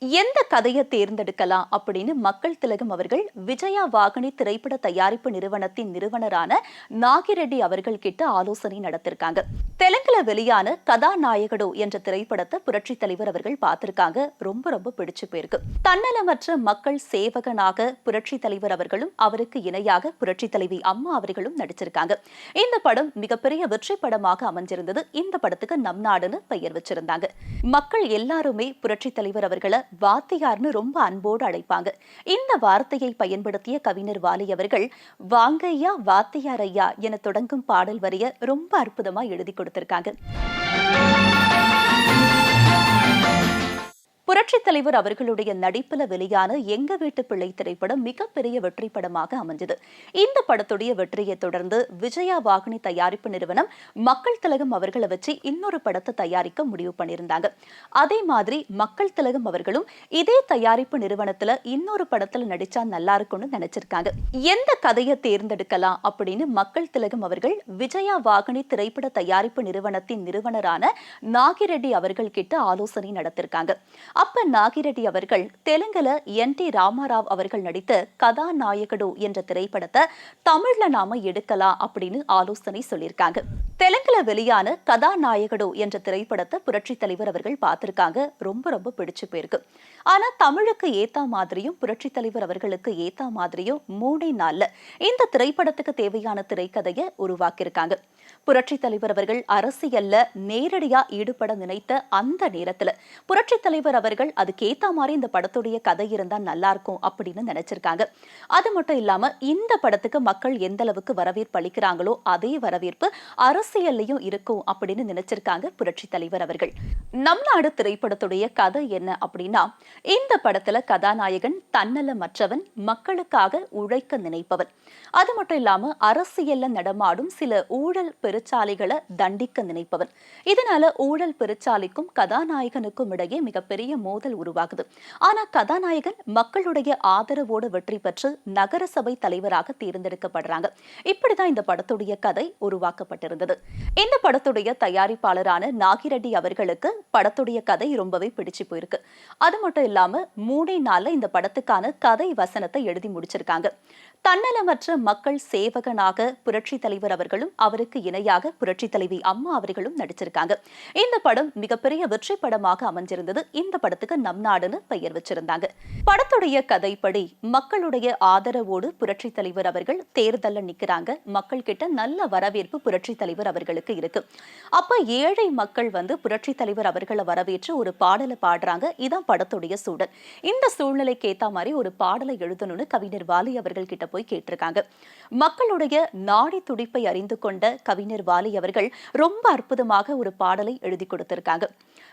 எந்த கதையை தேர்ந்தெடுக்கலாம் அப்படின்னு மக்கள் திலகம் அவர்கள் விஜயா வாகனி திரைப்பட தயாரிப்பு நிறுவனத்தின் நிறுவனரான நாகிரெட்டி அவர்கள் கிட்ட ஆலோசனை நடத்திருக்காங்க. தெலுங்குல வெளியான கதாநாயகடோ என்ற திரைப்படத்தை புரட்சி தலைவர் அவர்கள் பார்த்திருக்காங்க. ரொம்ப ரொம்ப பிடிச்சு போயிருக்கு. தன்னலமற்ற மக்கள் சேவகனாக புரட்சி தலைவர் அவர்களும் அவருக்கு இணையாக புரட்சி தலைவி அம்மா அவர்களும் நடிச்சிருக்காங்க. இந்த படம் மிகப்பெரிய வெற்றி படமாக அமைஞ்சிருந்தது. இந்த படத்துக்கு நம் நாடுன்னு பெயர் வச்சிருந்தாங்க. மக்கள் எல்லாருமே புரட்சி தலைவர் அவர்களை வாத்தியார்னு ரொம்ப அன்போடு அழைப்பாங்க. இந்த வார்த்தையை பயன்படுத்திய கவிஞர் வாலி அவர்கள் வாங்கையா வாத்தியார் ஐயா என தொடங்கும் பாடல் வரிய ரொம்ப அற்புதமா எழுதி கொடுத்திருக்காங்க புரட்சித் தலைவர் அவர்களுடைய நடிப்புல வெளியான எங்க வீட்டு பிள்ளை திரைப்படம் மிகப்பெரிய வெற்றி படமாக அமைஞ்சது. இந்த படத்துடைய வெற்றியை தொடர்ந்து விஜயா வாகினி தயாரிப்பு நிறுவனம் மக்கள் திலகம் அவர்களை வச்சு இன்னொரு படத்தை தயாரிக்க முடிவு பண்ணியிருந்தாங்க. அதே மாதிரி மக்கள் திலகம் அவர்களும் இதே தயாரிப்பு நிறுவனத்துல இன்னொரு படத்துல நடிச்சா நல்லா இருக்கும்னு நினைச்சிருக்காங்க. எந்த கதையை தேர்ந்தெடுக்கலாம் அப்படின்னு மக்கள் திலகம் அவர்கள் விஜயா வாகினி திரைப்பட தயாரிப்பு நிறுவனத்தின் நிறுவனரான நாகிரெட்டி அவர்கள் கிட்ட ஆலோசனை நடத்திருக்காங்க. அப்ப நாகிரெட்டி அவர்கள் தெலுங்குல என் டி ராமாராவ் அவர்கள் நடித்த கதாநாயகடு என்ற திரைப்படத்தை தமிழ்ல நாம எடுக்கலாம் அப்படின்னு ஆலோசனை சொல்லியிருக்காங்க. தெலுங்குல வெளியான கதாநாயகடு என்ற திரைப்படத்தை புரட்சி தலைவர் அவர்கள் பார்த்திருக்காங்க. ரொம்ப ரொம்ப பிடிச்சு போயிருக்கு. ஆனா தமிழுக்கு ஏத்தா மாதிரியும் புரட்சி தலைவர் அவர்களுக்கு ஏத்தா மாதிரியும் மூணே நாள்ல இந்த திரைப்படத்துக்கு தேவையான திரைக்கதையை உருவாக்கியிருக்காங்க. புரட்சித் தலைவர் அவர்கள் அரசியல்ல நேரடியா ஈடுபட நினைத்த அந்த நேரத்துல புரட்சித் தலைவர் அவர்கள் அதுக்கேத்த மாதிரி இந்த படத்துடைய கதை இருந்தா நல்லா இருக்கும் அப்படின்னு நினைச்சிருக்காங்க. அது மட்டும் இல்லாம இந்த படத்துக்கு மக்கள் எந்த அளவுக்கு வரவேற்பு அளிக்கிறாங்களோ அதே வரவேற்பு அரசியல்லையும் இருக்கும் அப்படின்னு நினைச்சிருக்காங்க புரட்சித் தலைவர் அவர்கள். நம் நாடு திரைப்படத்துடைய கதை என்ன அப்படின்னா இந்த படத்துல கதாநாயகன் தன்னலமற்றவன் மக்களுக்காக உழைக்க நினைப்பவன். அது மட்டும் இல்லாம அரசியல்ல நடமாடும் சில ஊழல் பெரு பெருச்சாலிகளை தண்டிக்க நினைப்பவன். இதனால ஊழல் பெருச்சாலிக்கும் கதாநாயகனுக்கும் இடையே மிகப்பெரிய மோதல் உருவாகுது. ஆனா கதாநாயகன் மக்களுடைய ஆதரவோடு வெற்றி பெற்று நகர சபை தலைவராக தேர்ந்தெடுக்கப்படுறாங்க. இப்படிதான் இந்த படத்துடைய கதை உருவாக்கப்பட்டிருந்தது. இந்த படத்துடைய தயாரிப்பாளரான நாகிரெட்டி அவர்களுக்கு படத்துடைய கதை ரொம்பவே பிடிச்சு போயிருக்கு. அது மட்டும் இல்லாம மூணே நாள்ல இந்த படத்துக்கான கதை வசனத்தை எழுதி முடிச்சிருக்காங்க. தன்னலமற்ற மக்கள் சேவகனாக புரட்சி தலைவர் அவர்களும் அவருக்கு இணையாக புரட்சி தலைவி அம்மா அவர்களும் நடிச்சிருக்காங்க. இந்த படம் மிகப்பெரிய வெற்றி படமாக அமைஞ்சிருந்தது. இந்த படத்துக்கு நம் நாடுன்னு பெயர் வச்சிருந்தாங்க. படத்துடைய கதைப்படி மக்களுடைய ஆதரவோடு புரட்சி தலைவர் அவர்கள் தேர்தல்ல நிக்கிறாங்க. மக்கள் கிட்ட நல்ல வரவேற்பு புரட்சி தலைவர் அவர்களுக்கு இருக்கு. அப்ப ஏழை மக்கள் வந்து புரட்சி தலைவர் அவர்களை வரவேற்று ஒரு பாடலை பாடுறாங்க. இதான் படத்துடைய சூழல். இந்த சூழ்நிலைக்கு ஏத்த மாதிரி ஒரு பாடலை எழுதணும்னு கவிஞர் வாலி அவர்கள் கிட்ட போய் கேட்டிருக்காங்க. மக்களுடைய நாடி துடிப்பை அறிந்து கொண்ட கவிஞர் வாலி அவர்கள் ரொம்ப அற்புதமாக ஒரு பாடலை எழுதி கொடுத்திருக்காங்க.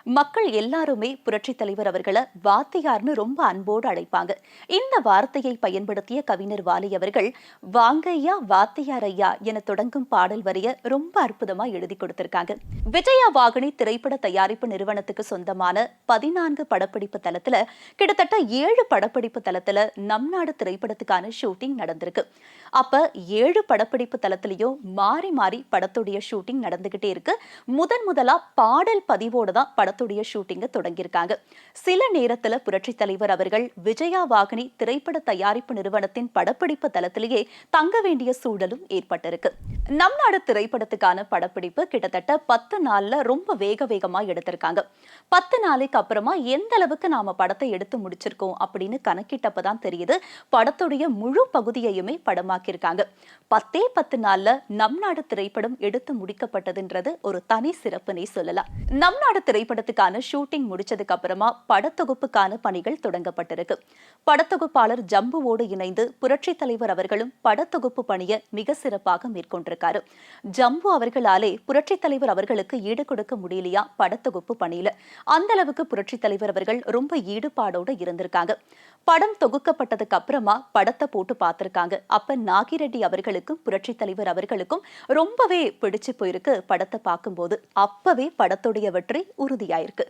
மக்கள் எல்லாருமே புரட்சி தலைவர் அவர்களை வாத்தியார்னு ரொம்ப அன்போடு அழைப்பாங்க. இந்த வார்த்தையை பயன்படுத்திய கவிஞர் வாலி அவர்கள் வாங்கையா வாத்தியார் ஐயா என தொடங்கும் பாடல் வரிய ரொம்ப அற்புதமா எழுதி கொடுத்திருக்காங்க. விஜயா வாகனி திரைப்பட தயாரிப்பு நிறுவனத்துக்கு சொந்தமான பதினான்கு படப்பிடிப்பு தளத்துல கிட்டத்தட்ட ஏழு படப்பிடிப்பு தளத்துல நம் நாடு திரைப்படத்துக்கான ஷூட்டிங் நடந்திருக்கு. அப்ப ஏழு படப்பிடிப்பு தளத்திலையும் மாறி மாறி படத்துடைய ஷூட்டிங் நடந்துகிட்டே இருக்கு. முதன் முதலா பாடல் பதிவோடு தான் படத்துடைய ஷூட்டிங்கை தொடங்கியிருக்காங்க. சில நேரத்துல புரட்சி தலைவர் அவர்கள் விஜயா வாகினி திரைப்பட தயாரிப்பு நிறுவனத்தின் படப்பிடிப்பு தளத்திலேயே தங்க வேண்டிய சூழலும் ஏற்பட்டிருக்கு. நம் நாடு திரைப்படத்துக்கான படப்பிடிப்பு கிட்டத்தட்ட பத்து நாள்ல ரொம்ப வேக வேகமா எடுத்திருக்காங்க. பத்து நாளைக்கு அப்புறமா எந்த அளவுக்கு நாம படத்தை எடுத்து முடிச்சிருக்கோம் அப்படின்னு கணக்கிட்டப்பதான் தெரியுது. படத்துடைய முழு பகுதியையுமே படமாக்கியிருக்காங்க. பத்தே பத்து நாள்ல நம் நாடு திரைப்படம் எடுத்து முடிக்கப்பட்டதுன்றது ஒரு தனி சிறப்புனே சொல்லலாம். நம் நாடு படத்துக்கான ஷூட்டிங் முடிச்சதுக்கு அப்புறமா படத்தொகுப்புக்கான பணிகள் தொடங்கப்பட்டிருக்கு. படத்தொகுப்பாளர் ஜம்புவோடு இணைந்து புரட்சி தலைவர் அவர்களும் படத்தொகுப்பு பணியை மிக சிறப்பாக மேற்கொண்டிருக்காரு. ஜம்பு அவர்களாலே புரட்சி தலைவர் அவர்களுக்கு ஈடு கொடுக்க முடியலையா படத்தொகுப்பு பணியில? அந்த அளவுக்கு புரட்சி தலைவர் அவர்கள் ரொம்ப ஈடுபாடோடு இருந்திருக்காங்க. படம் தொகுக்கப்பட்டதுக்கு அப்புறமா படத்தை போட்டு பார்த்திருக்காங்க. அப்ப நாகிரெட்டி அவர்களுக்கும் புரட்சி தலைவர் அவர்களுக்கும் ரொம்பவே பிடிச்சு போயிருக்கு படத்தை பார்க்கும்போது. அப்பவே படத்துடைய வெற்றி உறுதியாயிருக்கு.